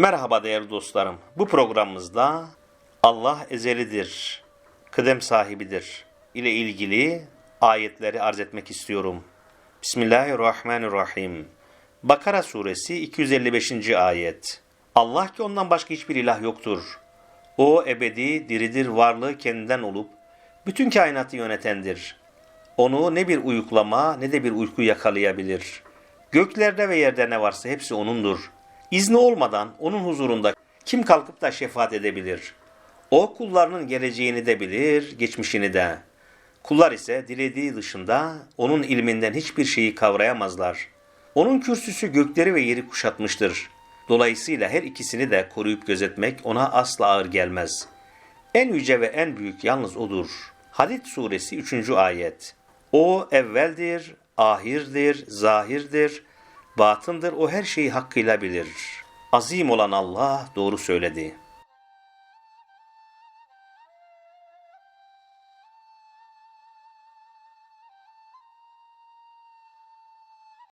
Merhaba değerli dostlarım. Bu programımızda Allah ezelidir, kıdem sahibidir ile ilgili ayetleri arz etmek istiyorum. Bismillahirrahmanirrahim. Bakara suresi 255. ayet. Allah ki ondan başka hiçbir ilah yoktur. O ebedi, diridir, varlığı kendinden olup bütün kainatı yönetendir. Onu ne bir uyuklama ne de bir uyku yakalayabilir. Göklerde ve yerde ne varsa hepsi O'nundur. İzni olmadan O'nun huzurunda kim kalkıp da şefaat edebilir? O kullarının geleceğini de bilir, geçmişini de. Kullar ise dilediği dışında O'nun ilminden hiçbir şeyi kavrayamazlar. O'nun kürsüsü gökleri ve yeri kuşatmıştır. Dolayısıyla her ikisini de koruyup gözetmek O'na asla ağır gelmez. En yüce ve en büyük yalnız O'dur. Hadid suresi 3. ayet. O evveldir, ahirdir, zahirdir, batındır. O her şeyi hakkıyla bilir. Azim olan Allah doğru söyledi.